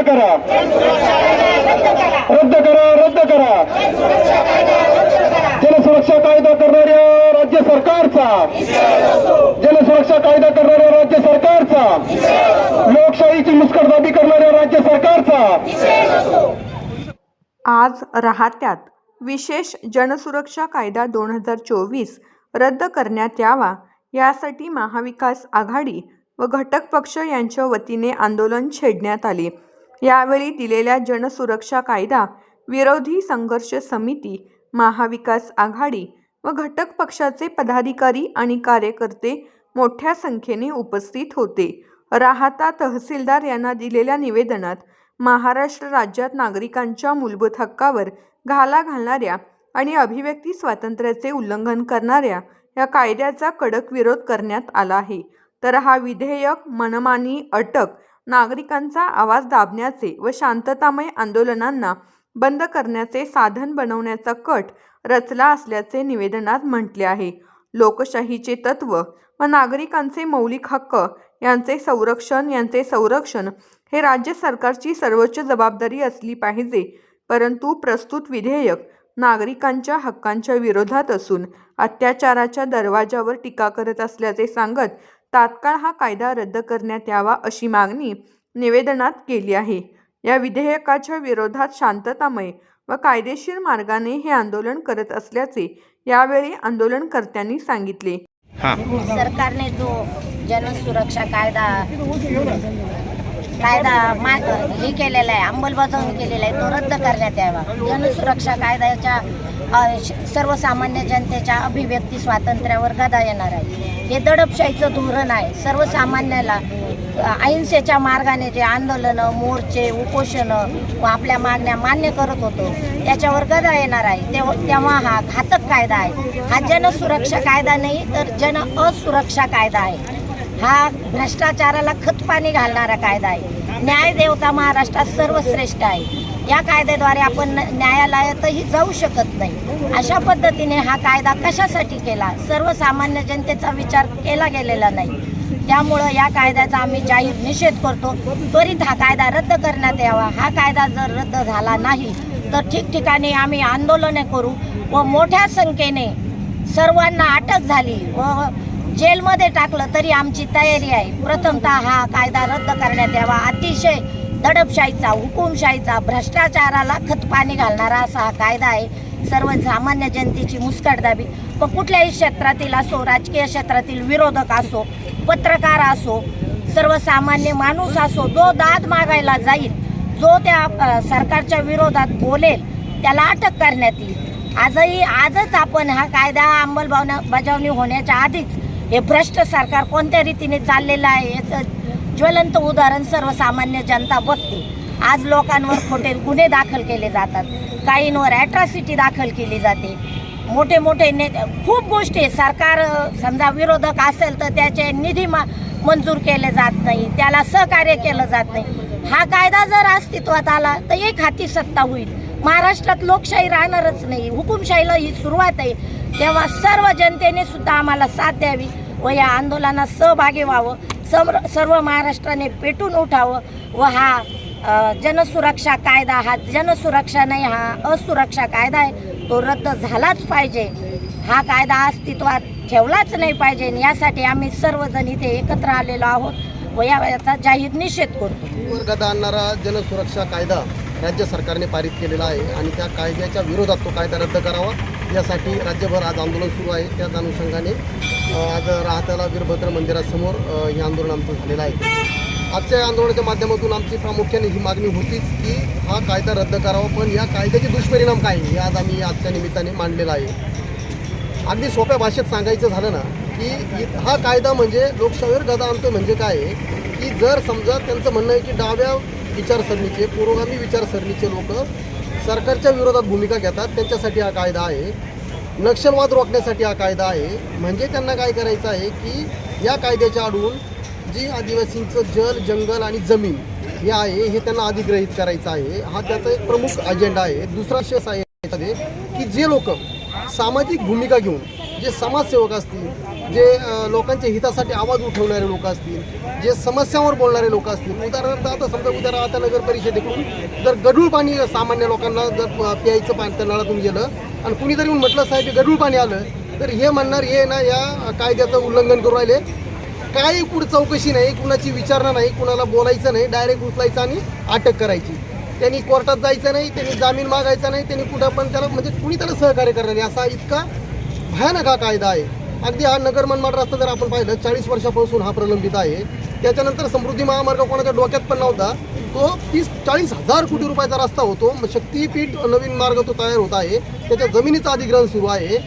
करा. रद्द करा रद्द करा. जलसुरक्षा कायदा करणाऱ्या राज्य सरकारचा. जलसुरक्षा कायदा करणाऱ्या राज्य सरकारचा. लोकशाहीची मुस्कटदाबी करणाऱ्या राज्य सरकारचा. आज राहत्यात विशेष जनसुरक्षा कायदा दोन हजार चोवीस रद्द करण्यात यावा यासाठी महाविकास आघाडी व घटक पक्ष यांच्या वतीने आंदोलन छेडण्यात आले. यावेळी दिलेल्या जनसुरक्षा कायदा विरोधी संघर्ष समिती महाविकास आघाडी व घटक पक्षाचे पदाधिकारी आणि कार्यकर्ते मोठ्या संख्येने उपस्थित होते. राहता तहसीलदार यांना दिलेल्या निवेदनात महाराष्ट्र राज्यात नागरिकांच्या मूलभूत हक्कावर घाला घालणाऱ्या आणि अभिव्यक्ती स्वातंत्र्याचे उल्लंघन करणाऱ्या या कायद्याचा कडक विरोध करण्यात आला आहे. तर हा विधेयक मनमानी अटक नागरिकांचा आवाज दाबण्याचे व शांततामय आंदोलनांना बंद करण्याचे साधन बनवण्याचा कट रचला असल्याचे निवेदनात म्हटले आहे. लोकशाहीचे तत्व व नागरिकांचे मौलिक हक्क यांचे संरक्षण यांचे संरक्षण हे राज्य सरकारची सर्वोच्च जबाबदारी असली पाहिजे. परंतु प्रस्तुत विधेयक नागरिकांच्या हक्कांच्या विरोधात असून अत्याचाराच्या दरवाजावर टीका करत असल्याचे सांगत तात्काळ हा कायदा रद्द करण्यात यावा अशी मागणी निवेदनात केली आहे. या विधेयकाच्या विरोधात शांततामय व कायदेशीर मार्गाने हे आंदोलन करत असल्याचे यावेळी आंदोलनकर्त्यांनी सांगितले. हां. सरकारने जो जनसुरक्षा कायदा कायदा मा हे केलेला आहे अंमलबजावणी केलेला आहे तो रद्द करण्यात यावा. जनसुरक्षा कायद्याच्या सर्वसामान्य जनतेच्या अभिव्यक्ती स्वातंत्र्यावर गदा येणार आहे. हे दडपशाहीचं धोरण आहे. सर्वसामान्याला अहिंसेच्या मार्गाने जे आंदोलनं मोर्चे उपोषणं व आपल्या मागण्या मान्य करत होतो त्याच्यावर गदा येणार आहे. तेव्हा तेव्हा हा घातक कायदा आहे. हा जनसुरक्षा कायदा नाही तर जन असुरक्षा कायदा आहे. हा भ्रष्टाचाराला खतपाणी घालणारा कायदा आहे. न्याय देवता महाराष्ट्रात सर्वश्रेष्ठ आहे. या कायद्याद्वारे आपण न- न्यायालयातही जाऊ शकत नाही. अशा पद्धतीने हा कायदा कशासाठी केला? सर्वसामान्य जनतेचा विचार केला गेलेला नाही. त्यामुळं या कायद्याचा आम्ही जाहीर निषेध करतो. त्वरित हा कायदा रद्द करण्यात यावा. हा कायदा जर रद्द झाला नाही तर ठिकठिकाणी आम्ही आंदोलने करू व मोठ्या संख्येने सर्वांना अटक झाली व जेलमध्ये टाकलं तरी आमची तयारी आहे. प्रथमतः हा कायदा रद्द करण्यात यावा. अतिशय दडपशाहीचा हुकुमशाहीचा भ्रष्टाचाराला खतपाणी घालणारा असा हा कायदा आहे. सर्वसामान्य जनतेची मुस्कटदाबी व कुठल्याही क्षेत्रातील असो राजकीय क्षेत्रातील विरोधक असो पत्रकार असो सर्वसामान्य माणूस असो जो दाद मागायला जाईल जो त्या सरकारच्या विरोधात बोलेल त्याला अटक करण्यात येईल. आजही आजच आपण हा कायदा अंमलबजावण्या बजावणी होण्याच्या आधीच हे भ्रष्ट सरकार कोणत्या रीतीने चाललेलं आहे याचं ज्वलंत उदाहरण सर्वसामान्य जनता बघते. आज लोकांवर खोटे गुन्हे दाखल केले जातात. काहींवर ॲट्रॉसिटी दाखल केली जाते. मोठे मोठे ने खूप गोष्टी आहे सरकार समजा विरोधक असेल तर त्याचे निधी मा मंजूर केले जात नाही. त्याला सहकार्य केलं जात नाही. हा कायदा जर अस्तित्वात आला तर एक हाती सत्ता होईल. महाराष्ट्रात लोकशाही राहणारच नाही. हुकुमशाहीला ही सुरुवात आहे. तेव्हा सर्व जनतेने सुद्धा आम्हाला साथ द्यावी. व या आंदोलनात सहभागी व्हावं समर सर्व महाराष्ट्राने पेटून उठावं व हा जनसुरक्षा कायदा हा जनसुरक्षा नाही हा असुरक्षा कायदा आहे तो रद्द झालाच पाहिजे. हा कायदा अस्तित्वात ठेवलाच नाही पाहिजे यासाठी आम्ही सर्वजण इथे एकत्र आलेलो आहोत व याचा जाहीर निषेध करतो. वर आणणारा जनसुरक्षा कायदा राज्य सरकारने पारित केलेला आहे आणि त्या कायद्याच्या विरोधात तो कायदा रद्द करावा यासाठी राज्यभर आज आंदोलन सुरू आहे. त्याच अनुषंगाने आज राहताला वीरभद्र मंदिरासमोर हे आंदोलन आमचं झालेलं आहे. आजच्या या आंदोलनाच्या माध्यमातून आमची प्रामुख्याने ही मागणी होतीच की हा कायदा रद्द करावा पण या कायद्याचे दुष्परिणाम काय हे आज आम्ही आजच्या निमित्ताने मांडलेला आहे. अगदी सोप्या भाषेत सांगायचं झालं ना की इ- हा कायदा म्हणजे लोकशाहीवर गदा आणतो म्हणजे काय की जर समजा त्यांचं म्हणणं आहे की डाव्या विचारसरणीचे पुरोगामी विचारसरणीचे लोक सरकारच्या विरोधात भूमिका घेतात त्यांच्यासाठी हा कायदा आहे. नक्षलवाद रोखण्यासाठी हा कायदा आहे. म्हणजे त्यांना काय करायचं आहे की या कायद्याच्या आडून जी आदिवासींचं जल जंगल आणि जमीन हे आहे हे त्यांना अधिग्रहित करायचं आहे. हा त्याचा एक प्रमुख अजेंडा आहे. दुसरा शस आहे की जे लोक सामाजिक भूमिका घेऊन जे समाजसेवक असतील जे लोकांच्या हितासाठी आवाज उठवणारे लोक असतील जे समस्यांवर बोलणारे लोक असतील उदाहरणार्थ आता समजा उद्या राहता नगर परिषदेकडून जर गढूळ पाणी सामान्य लोकांना जर प्यायचं पाणी त्या नळातून गेलं आणि कुणीतरी येऊन म्हटलं साहेब गढूळ पाणी आलं तर हे म्हणणार हे ना या कायद्याचं उल्लंघन करू राहिले. काही पुढे चौकशी नाही कुणाची विचारणा नाही कुणाला बोलायचं नाही डायरेक्ट उचलायचं आणि अटक करायची. त्यांनी कोर्टात जायचं नाही त्यांनी जामीन मागायचा नाही त्यांनी कुठं पण त्याला म्हणजे कुणी त्याला सहकार्य करणार नाही असा इतका भयानक हा कायदा आहे. अगदी हा नगर मनमाड रस्ता जर आपण पाहिलं चाळीस वर्षापासून हा प्रलंबित आहे. त्याच्यानंतर समृद्धी महामार्ग कोणाच्या डोक्यात पण नव्हता. तो तीस चाळीस हजार कोटी रुपयाचा रस्ता होतो. मग शक्तीपीठ नवीन मार्ग तो तयार होत आहे. त्याच्या जमिनीचं अधिग्रहण सुरू आहे.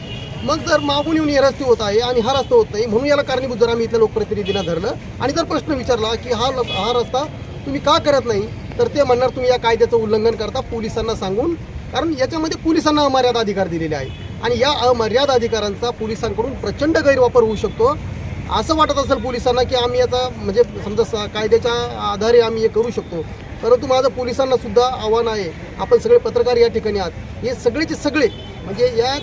मग जर मागून येऊन हे रस्ते होत आहे आणि हा रस्ता होत नाही म्हणून याला कारणीभूत जर आम्ही इथल्या लोकप्रतिनिधींना धरलं. आणि जर प्रश्न विचारला की हा हा रस्ता तुम्ही का करत नाही तर ते म्हणणार तुम्ही या कायद्याचं उल्लंघन करता पोलिसांना सांगून. कारण याच्यामध्ये पोलिसांना अमर्याद अधिकार दिलेले आहेत. आणि या अमर्याद अधिकारांचा पोलिसांकडून प्रचंड गैरवापर होऊ शकतो. असं वाटत असेल पोलिसांना की आम्ही याचा म्हणजे समजा कायद्याच्या आधारे आम्ही हे करू शकतो. परंतु माझं पोलिसांना सुद्धा आव्हान आहे आपण सगळे पत्रकार या ठिकाणी आहात. हे सगळेचे सगळे म्हणजे या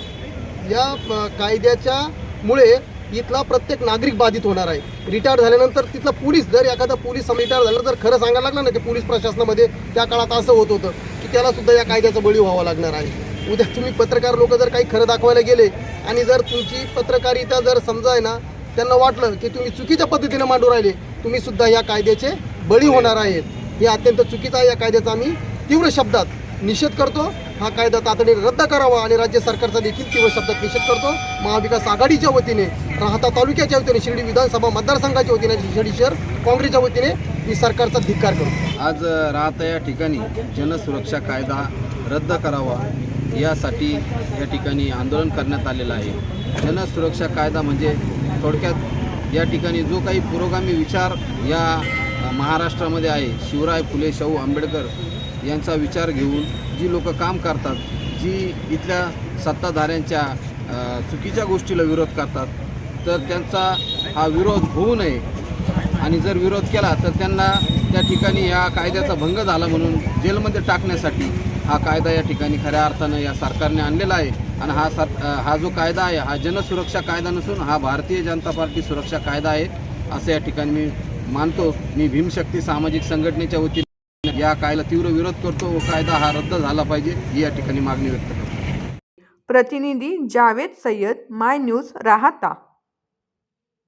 या कायद्याच्या मुळे इथला प्रत्येक नागरिक बाधित होणार आहे. रिटायर झाल्यानंतर तिथला पोलीस जर एखादा पोलीस रिटायर झाला तर खरं सांगायला लागलं ना की पोलीस प्रशासनामध्ये त्या काळात असं होत होतं की त्याला सुद्धा या कायद्याचा बळी व्हावा लागणार आहे. उद्या तुम्ही पत्रकार लोक जर काही खरं दाखवायला गेले आणि जर तुमची पत्रकारिता जर समजा आहे ना त्यांना वाटलं की तुम्ही चुकीच्या पद्धतीने मांडू राहिले तुम्ही सुद्धा या कायद्याचे बळी होणार आहेत. हे अत्यंत चुकीचं आहे. या कायद्याचा आम्ही तीव्र शब्दात निषेध करतो. हा कायदा तातडीने रद्द करावा आणि राज्य सरकारचा देखील तीव्र शब्दात निषेध करतो. महाविकास आघाडीच्या वतीने राहता तालुक्याच्या वतीने शिर्डी विधानसभा मतदारसंघाच्या वतीने शिर्डी शहर काँग्रेसच्या वतीने मी सरकारचा धिक्कार करतो. आज राहता या ठिकाणी जनसुरक्षा कायदा रद्द करावा. यासाठी या ठिकाणी आंदोलन करण्यात आलेलं आहे. जनसुरक्षा कायदा म्हणजे थोडक्यात या ठिकाणी जो काही पुरोगामी विचार या महाराष्ट्रामध्ये आहे शिवराय फुले शाहू आंबेडकर यांचा विचार घेऊन जी लोक काम करतात जी इथल्या सत्ताधाऱ्यांच्या चुकीच्या गोष्टीला विरोध करतात तर त्यांचा हा विरोध होऊ नये. आणि जर विरोध केला तर त्यांना त्या ठिकाणी या कायद्याचा भंग झाला म्हणून जेलमध्ये टाकण्यासाठी हा कायदा या ठिकाणी खऱ्या अर्थानं या सरकारने आणलेला आहे. आणि हा सर हा जो कायदा आहे हा जनसुरक्षा कायदा नसून हा भारतीय जनता पार्टी सुरक्षा कायदा आहे असं या ठिकाणी मी मानतो. मी भीमशक्ती सामाजिक संघटनेच्या वतीने या कायदा तीव्र विरोध करतो. व कायदा हा रद्द झाला पाहिजे ही या ठिकाणी मागणी व्यक्त करतो. प्रतिनिधी जावेद सय्यद माय न्यूज राहता.